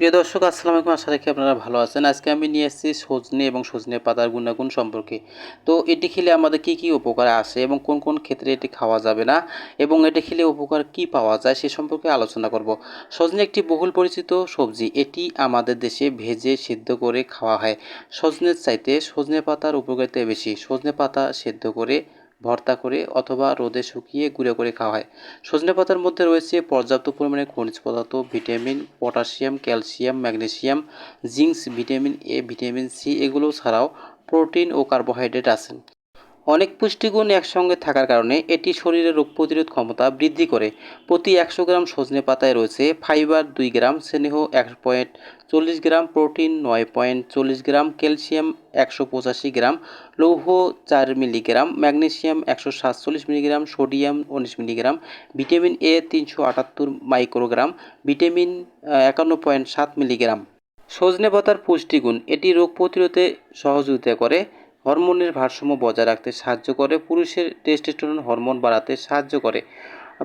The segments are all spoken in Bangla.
প্রিয় দর্শক, আসসালামু আলাইকুম। আশা রাখি আপনারা ভালো আছেন। আজকে আমি নিয়ে এসেছি সজনে এবং সজনে পাতার গুণাগুণ সম্পর্কে। তো এটি খেলে আমাদের কি কি উপকার আসে এবং কোন কোন ক্ষেত্রে এটি খাওয়া যাবে না এবং এটি খেলে উপকার কি পাওয়া যায় সে সম্পর্কে আলোচনা করব। সজনে একটি বহুল পরিচিত সবজি। এটি আমাদের দেশে ভেজে সিদ্ধ করে খাওয়া হয়। সজনের চাইতে সজনে পাতার উপকারিতা বেশি। সজনে পাতা সেদ্ধ করে ভর্তা করে অথবা রোদে শুকিয়ে গুঁড়ো করে খাওয়া হয়। সজনে পাতার মধ্যে রয়েছে পর্যাপ্ত পরিমাণে খনিজ পদার্থ, vitamin, potassium, calcium, magnesium zincs vitamin A, vitamin C, এগুলো ছাড়াও প্রোটিন ও কার্বোহাইড্রেট আছে। অনেক পুষ্টিগুণ একসঙ্গে থাকার কারণে এটি শরীরের রোগ প্রতিরোধ ক্ষমতা বৃদ্ধি করে। প্রতি একশো গ্রাম সজনে পাতায় রয়েছে ফাইবার দুই গ্রাম, স্নেহ এক পয়েন্ট চল্লিশ গ্রাম, প্রোটিন নয় পয়েন্ট চল্লিশ গ্রাম, ক্যালসিয়াম একশো পঁচাশি গ্রাম, লৌহ চার মিলিগ্রাম, ম্যাগনেসিয়াম একশো সাতচল্লিশ মিলিগ্রাম, সোডিয়াম উনিশ মিলিগ্রাম, ভিটামিন এ তিনশো আটাত্তর মাইক্রোগ্রাম, ভিটামিন একান্ন পয়েন্ট সাত মিলিগ্রাম। সজনে পাতার পুষ্টিগুণ এটি রোগ প্রতিরোধে সহযোগিতা করে। হরমোনের ভারসাম্য বজায় রাখতে সাহায্য করে, পুরুষের টেস্টোস্টেরন হরমোন বাড়াতে সাহায্য করে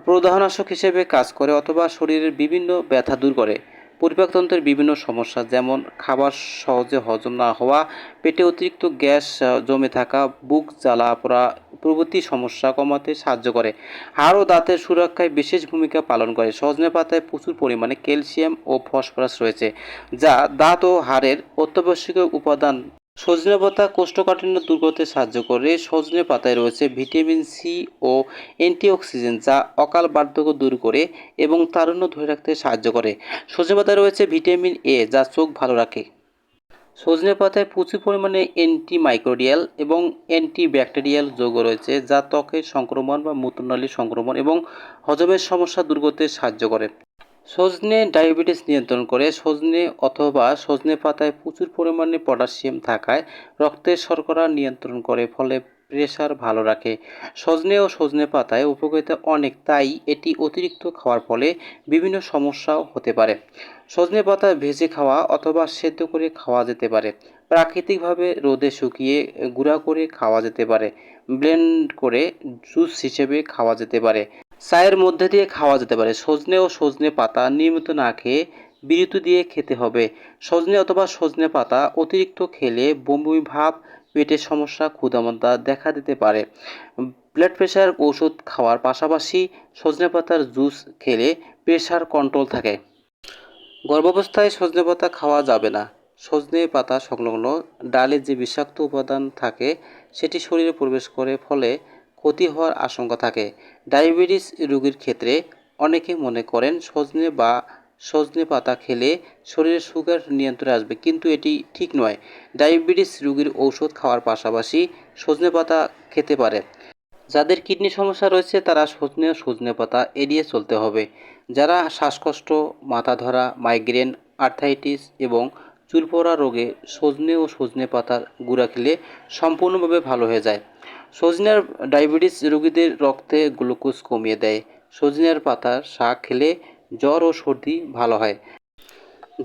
প্রদাহনাশক হিসেবে কাজ করে অথবা শরীরের বিভিন্ন ব্যথা দূর করে। পরিপাকতন্ত্রের বিভিন্ন সমস্যা যেমন খাবার সহজে হজম না হওয়া, পেটে অতিরিক্ত গ্যাস জমে থাকা, বুক জ্বালা পোড়া প্রভৃতি সমস্যা কমাতে সাহায্য করে। হাড় ও দাঁতের সুরক্ষায় বিশেষ ভূমিকা পালন করে। সজনে পাতায় প্রচুর পরিমাণে ক্যালসিয়াম ও ফসফরাস রয়েছে, যা দাঁত ও হাড়ের অত্যাবশ্যকীয় উপাদান সজনে পাতা কোষ্ঠকাঠিন্য দূর করতে সাহায্য করে। সজনে পাতায় রয়েছে ভিটামিন সি ও অ্যান্টিঅক্সিডেন্ট যা অকাল বার্ধক্য দূর করে এবং তারুণ্য ধরে রাখতে সাহায্য করে। সজনে পাতায় রয়েছে ভিটামিন এ যা চোখ ভালো রাখে। সজনে পাতায় প্রচুর পরিমাণে অ্যান্টিমাইক্রোডিয়াল এবং অ্যান্টিব্যাকটেরিয়াল যৌগ রয়েছে যা ত্বকের সংক্রমণ বা মূত্রনালীর সংক্রমণ এবং হজমের সমস্যা দূর করতে সাহায্য করে। সজনে ডায়াবেটিস নিয়ন্ত্রণ করে সজনে অথবা সজনে পাতায় প্রচুর পরিমাণে পটাশিয়াম থাকায় রক্তের শর্করা নিয়ন্ত্রণ করে, ফলে প্রেশার ভালো রাখে। সজনে ও সজনে পাতায় উপকারিতা অনেক, তাই এটি অতিরিক্ত খাওয়ার ফলে বিভিন্ন সমস্যাও হতে পারে। সজনে পাতা ভেজে খাওয়া অথবা সেদ্ধ করে খাওয়া যেতে পারে। প্রাকৃতিকভাবে রোদে শুকিয়ে গুঁড়া করে খাওয়া যেতে পারে। ব্লেন্ড করে জুস হিসেবে খাওয়া যেতে পারে। চায়ের মধ্যে দিয়ে খাওয়া যেতে পারে। সজনে ও সজনে পাতা নিয়মিত না খেয়ে বিরতি দিয়ে খেতে হবে। সজনে অথবা সজনে পাতা অতিরিক্ত খেলে বমি ভাব, পেটের সমস্যা ক্ষুধামন্দা দেখা দিতে পারে। ব্লাড প্রেশার ওষুধ খাওয়ার পাশাপাশি সজনে পাতার জুস খেলে প্রেশার কন্ট্রোল থাকে। গর্ভাবস্থায় সজনে পাতা খাওয়া যাবে না। সজনে পাতা সংলগ্ন ডালে যে বিষাক্ত উপাদান থাকে, সেটি শরীরে প্রবেশ করে, ফলে ক্ষতি হওয়ার আশঙ্কা থাকে। ডায়াবেটিস রোগীর ক্ষেত্রে অনেকে মনে করেন সজনে বা সজনে পাতা খেলে শরীরে সুগার নিয়ন্ত্রণে আসবে, কিন্তু এটি ঠিক নয়। ডায়াবেটিস রোগীর ঔষধ খাওয়ার পাশাপাশি সজনে পাতা খেতে পারে। যাদের কিডনি সমস্যা রয়েছে, তারা সজনে সজনে পাতা এড়িয়ে চলতে হবে। যারা শ্বাসকষ্ট, মাথা ধরা, মাইগ্রেন, আর্থাইটিস এবং চুল পড়া রোগে সজনে ও সজনে পাতার গুঁড়া খেলে সম্পূর্ণভাবে ভালো হয়ে যায়। সজনের ডায়াবেটিস রোগীদের রক্তে গ্লুকোজ কমিয়ে দেয়। সজনের পাতার শাক খেলে জ্বর ও সর্দি ভালো হয়।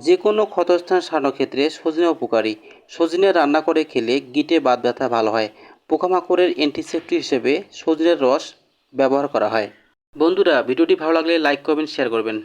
যে কোনো ক্ষতস্থান সারানোর ক্ষেত্রে সজনে উপকারী। সজনে রান্না করে খেলে গিটে বাত ব্যথা ভালো হয়। পোকামাকড়ের অ্যান্টিসেপ্টিক হিসেবে সজনের রস ব্যবহার করা হয়। বন্ধুরা, ভিডিওটি ভালো লাগলে লাইক করবেন শেয়ার করবেন।